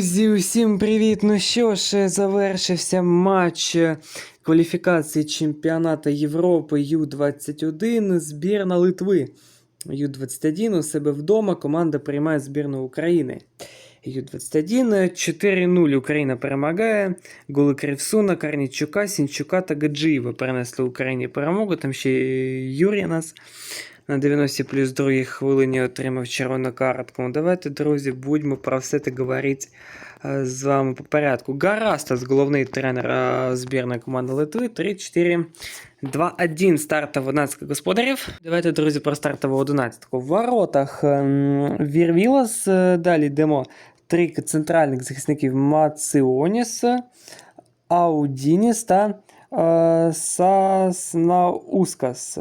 Друзі, усім привіт! Ну що ж, завершився матч е, кваліфікації чемпіонату Європи Ю-21, збірна Литви. Ю-21 у себе вдома команда приймає збірну України. Ю-21 4-0 Україна перемагає. Голи Кривсуна, Карнічука, Сінчука та Гаджиєва принесли Україні перемогу. Там ще Юрій нас на 90 плюс другій хвилині отримав червону картку. Ну, Давайте, друзі, будьмо про все це говорити е, з вами по порядку. Гарастас, головний тренер е, збірної команди Литви. 3-4. 2-1 стартова 11 господарів. Давайте, друзі, про стартову 11. В воротах ем, Вірвілас. е, Далі йдемо три центральних захисників Маціоніс, Аудініс та е, Саснаускас.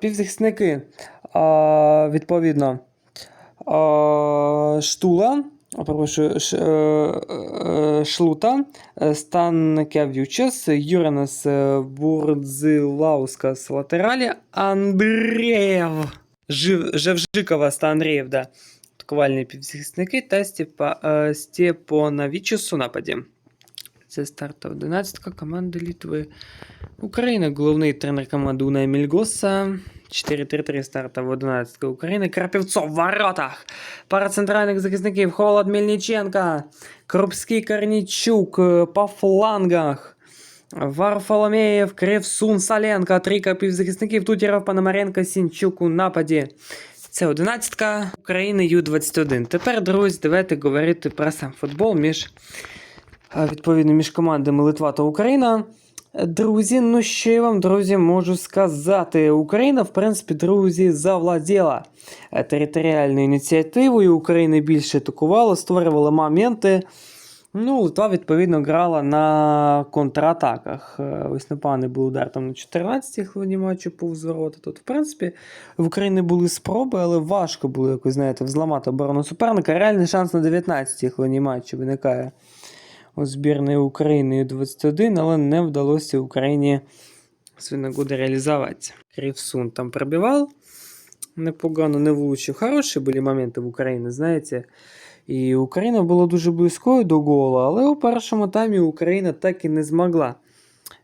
Півзахисники, відповідно, Штула, Ш, е, е, Шлута, е, Станкевичус, Юранас е, Бурдзилаускас латералі, Андрієв, Жевжикова та Андрієв, да. Атакувальні півзахисники та Степа, Степоновичус у нападі. Це стартова 11 команди Літви. Україна, головний тренер команди Унай Мільгоса. 4-3-3 старта в 11 України. Крапівцов в воротах. Пара центральних захисників. Холод Мельниченка. Крупський Корнічук е, по флангах. Варфоломеєв, Кривсун, Саленко. Три півзахисників. Тутєров, Пономаренко, Сінчук у нападі. Це 11 України Ю-21. Тепер, друзі, давайте говорити про сам футбол між відповідно між командами Литва та Україна. Друзі, ну що я вам, друзі, можу сказати. Україна, в принципі, друзі, завладіла е, територіальною ініціативою. Україна більше атакувала, створювала моменти. Ну, Литва, відповідно, грала на контратаках. Е, Ось непоганий був удар там на 14-й хвилині матчу повз ворота. Тут, в принципі, в Україні були спроби, але важко було якось, знаєте, взламати оборону суперника. Реальний шанс на 19-й хвилині матчу виникає у збірної України У-21, але не вдалося Україні свої нагоди реалізувати. Кривсун там пробивав, непогано не влучив. Хороші були моменти в Україні, знаєте. І Україна була дуже близькою до гола, але у першому таймі Україна так і не змогла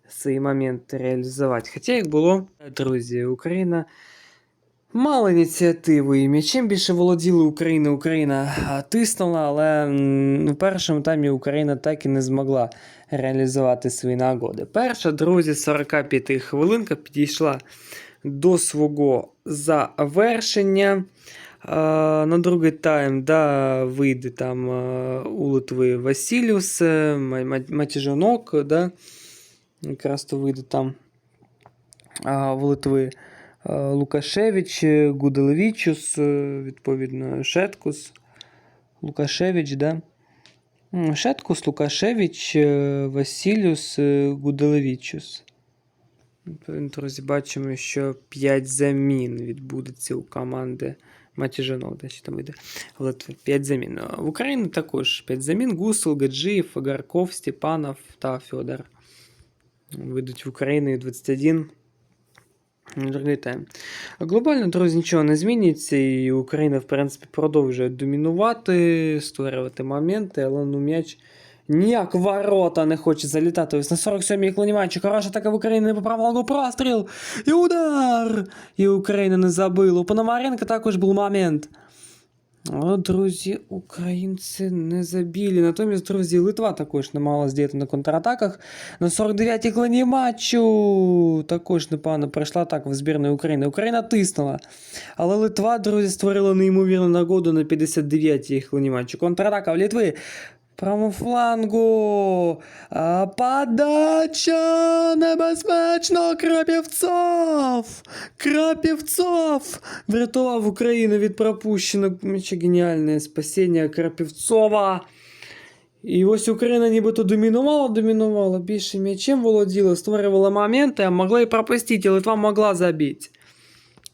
свої моменти реалізувати. Хоча їх було, друзі, Україна мала ініціативу і м'ячем більше володіла Україна. Україна тиснула, але у першому таймі Україна так і не змогла реалізувати свої нагоди. Перша, друзі, 45 хвилинка підійшла до свого завершення. На другий тайм да, вийде там у Литви Василіус, е, Ма- Ма- Матіжонок, да, якраз то вийде там в Литви. Е, Лукашевич, е, Гуделевічус, е, відповідно, Шеткус, Лукашевич, да? Шеткус, Лукашевич, Василіус, е, Гуделевічус. Друзі, бачимо, що 5 замін відбудеться у команди Матіжанов, де ще там йде в Литві. 5 замін. В Україні також 5 замін. Гусел, Гаджиєв, Гарков, Степанов та Федор. Вийдуть в Україну 21. Глобально, друзі, нічого не зміниться, і Україна, в принципі, продовжує домінувати, створювати моменти, але ну м'яч ніяк ворота не хоче залітати. Ось на 47-й хвилині матчу. Хороша така в Україні не поправила простріл. І удар! І Україна не забила. У Пономаренка також був момент. Але, друзі, українці не забілі. Натомість, друзі, Литва також не мала здіяти на контратаках. На 49-й клані матчу також непогано пройшла так в збірної України. Україна тиснула. Але Литва, друзі, створила неймовірну нагоду на 59-й клані матчу. Контратака в Литви. Правому флангу. Подача небезпечно. Крапівцов. Крапівцов. Врятував Україну від пропущеного м'яча. Геніальне спасіння Крапівцова. І ось Україна нібито домінувала, домінувала, більше м'ячем володіла, створювала моменти, а могла і пропустити, Литва могла забити.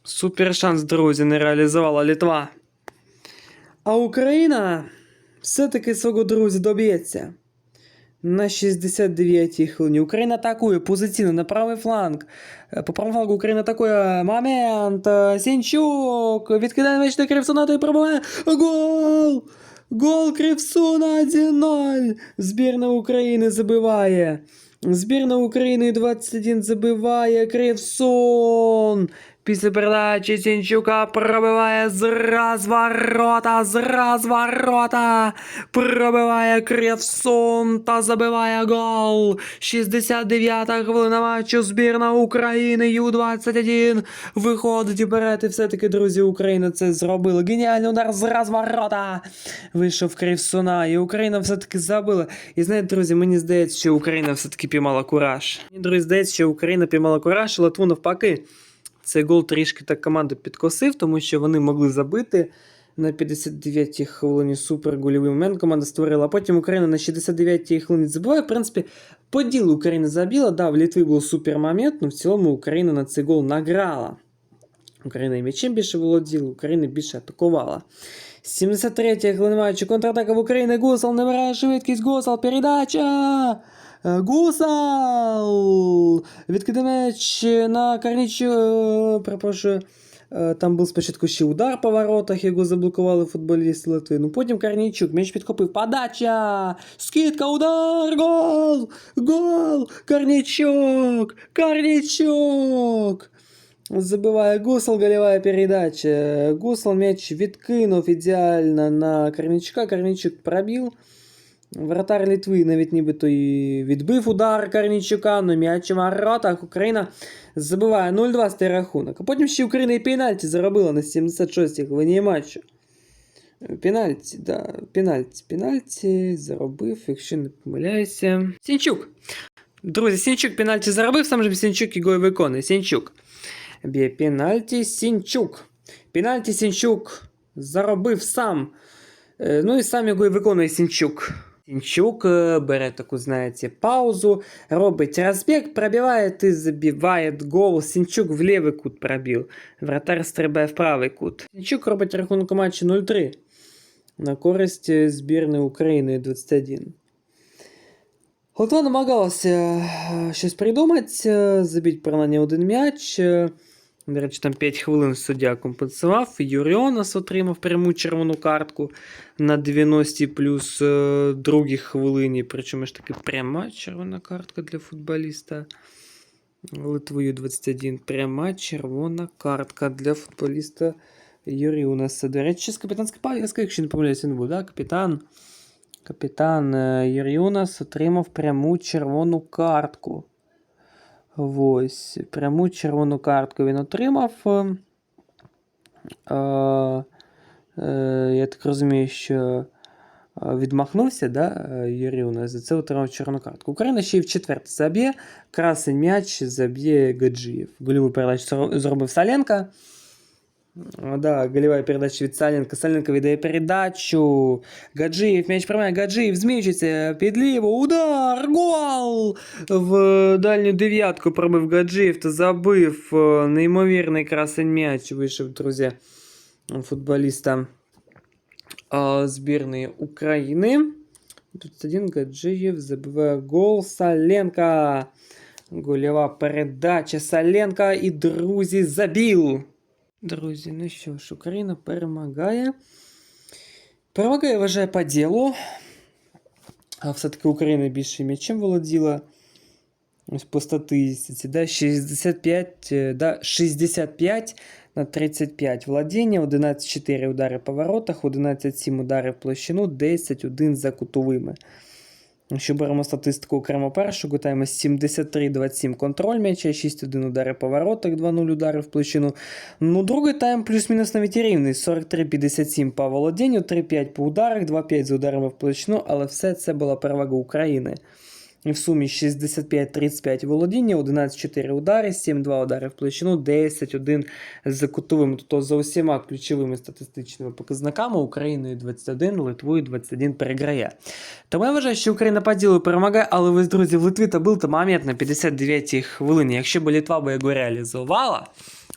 Супер шанс, друзі, не реалізувала Литва. А Україна все-таки свого друзі доб'ється. На 69-й хвилині Україна атакує позиційно на правий фланг. Е, По правому флангу Україна атакує. Момент. е, Сінчук. Відкидає м'яч на Кривсона і пробиває. Гол! Гол Кривсуна 1-0. Збірна України забиває. Збірна України 21 забиває Кривсон. Після передачі Сінчука пробиває з розворота, з розворота. Пробиває Кривсон та забиває гол. 69-та хвилина матчу. Збірна України Ю-21 виходить вперед. І все-таки, друзі, Україна це зробила. Геніальний удар з розворота. Вийшов Кривсона, і Україна все-таки забила. І знаєте, друзі, мені здається, що Україна все-таки піймала кураж. Мені, друзі, здається, що Україна піймала кураж, і Латву навпаки. Цей гол трішки так команду підкосив, тому що вони могли забити. На 59-й хвилині супергольовий момент команда створила, а потім Україна на 69-й хвилині забиває. В принципі, по ділу Україна забила. Да, в Літві був супер момент, але в цілому Україна на цей гол награла. Україна і м'ячем більше володіла, Україна більше атакувала. 73-я хвилина матчу, контратака в Україні, Гусал набирає швидкість, Гусал, передача! Е, Гусал! Відкиде м'яч на Карнічу, е, перепрошую, Е, Там був спочатку ще удар по воротах, його заблокували футболісти Литви. Ну потім Карнійчук, м'яч підхопив. Подача! Скидка, удар! Гол! Гол! Карнічук! Карнічук! Забиває Гусел, голевая передача. Гусел м'яч відкинув ідеально на Карнічука. Карнічук пробив. Вратар Литви навіть нібито і відбив удар Карнічука, але м'яч у воротах. Україна забиває 0-2 стає рахунок. А потім ще Україна і пенальті заробила на 76-й хвилині матчу. Пенальті, да, пенальті, пенальті заробив, якщо не помиляюся. Сінчук. Друзі, Сінчук пенальті заробив, сам же Сінчук його і виконує. Сінчук. Б'є пенальті Сінчук. Пенальті Сінчук заробив сам. Е, Ну і сам його і виконує Сінчук. Сінчук е, бере таку, знаєте, паузу, робить розбіг, пробиває і забиває гол. Сінчук в лівий кут пробив. Вратар стрибає в правий кут. Сінчук робить рахунок у матчі 0-3 на користь е, збірної України 21. Литва намагалася е, щось придумати, забити принаймні один м'яч. До речі, там 5 хвилин суддя компенсував. Юріонас отримав пряму червону картку на 90 плюс е, другій хвилині. Причому ж таки пряма червона картка для футболіста. Литвою 21. Пряма червона картка для футболіста Юріонаса. До речі, з капітанської паліска, якщо не помиляюся, не був, да? Капітан. Капітан е, Юріонас отримав пряму червону картку. Ось, пряму червону картку він отримав. Е, е, я так розумію, що е, відмахнувся, да, Юрій у нас за це отримав червону картку. Україна ще й в четверте заб'є. Красень м'яч заб'є Гаджиєв. Гольову передачу зробив Саленка. А, Да, голевая передача від Саленка. Саленко віддає передачу. Гаджиєв, м'яч приймає. Гаджиєв зміщується під ліво. Удар! Гол! В дальню дев'ятку пробив Гаджиєв та забив. Е, Неймовірний красень м'яч вийшов, друзі, футболіста е, збірної України. Тут один Гаджиєв забиває гол Саленка. Гольова передача Саленка і друзі забіл. Друзі, ну що ж, Україна перемагає. Перемагає, вважаю, по ділу. А все-таки Україна більше м'ячем володіла. Ось по статистиці, да, 65, е, да, 65 на 35 владіння, 11-4 удари по воротах, 11-7 удари в площину, 10-1 за кутовими. Якщо беремо статистику окремо першого тайму 73-27 контроль м'яча, 6-1 удари по воротах, 2-0 удари в площину. Ну, другий тайм плюс-мінус навіть рівний. 43-57 по володінню, 3-5 по ударах, 2-5 за ударами в площину, але все це була перевага України. В сумі 65-35 володіння, 11-4 удари, 7-2 удари в площину, 10-1 за кутовими. Тобто за усіма ключовими статистичними показниками Україною 21, Литвою 21 переграє. Тому я вважаю, що Україна по ділу перемагає, але ви, друзі, в Литві та був то момент на 59-й хвилині. Якщо б Литва би його реалізувала,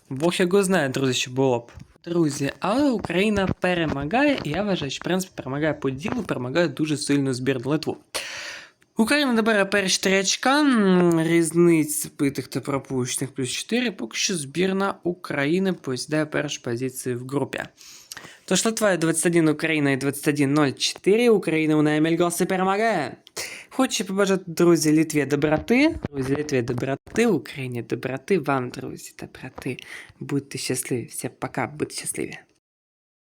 Бог його знає, друзі, що було б. Друзі, але Україна перемагає, і я вважаю, що в принципі перемагає по ділу, перемагає дуже сильно збірну Литву. Україна набере перші три очка, різниць збитих та пропущених плюс 4, поки що збірна України посідає першу позицію в групі. Тож Литва 21 Україна і 21.04. Україна у Мельгоси перемагає. Хочу побажати, друзі, Літві доброти. Друзі, Літві доброти, Україні доброти, вам, друзі, доброти. Будьте щасливі. Всім пока, будьте щасливі.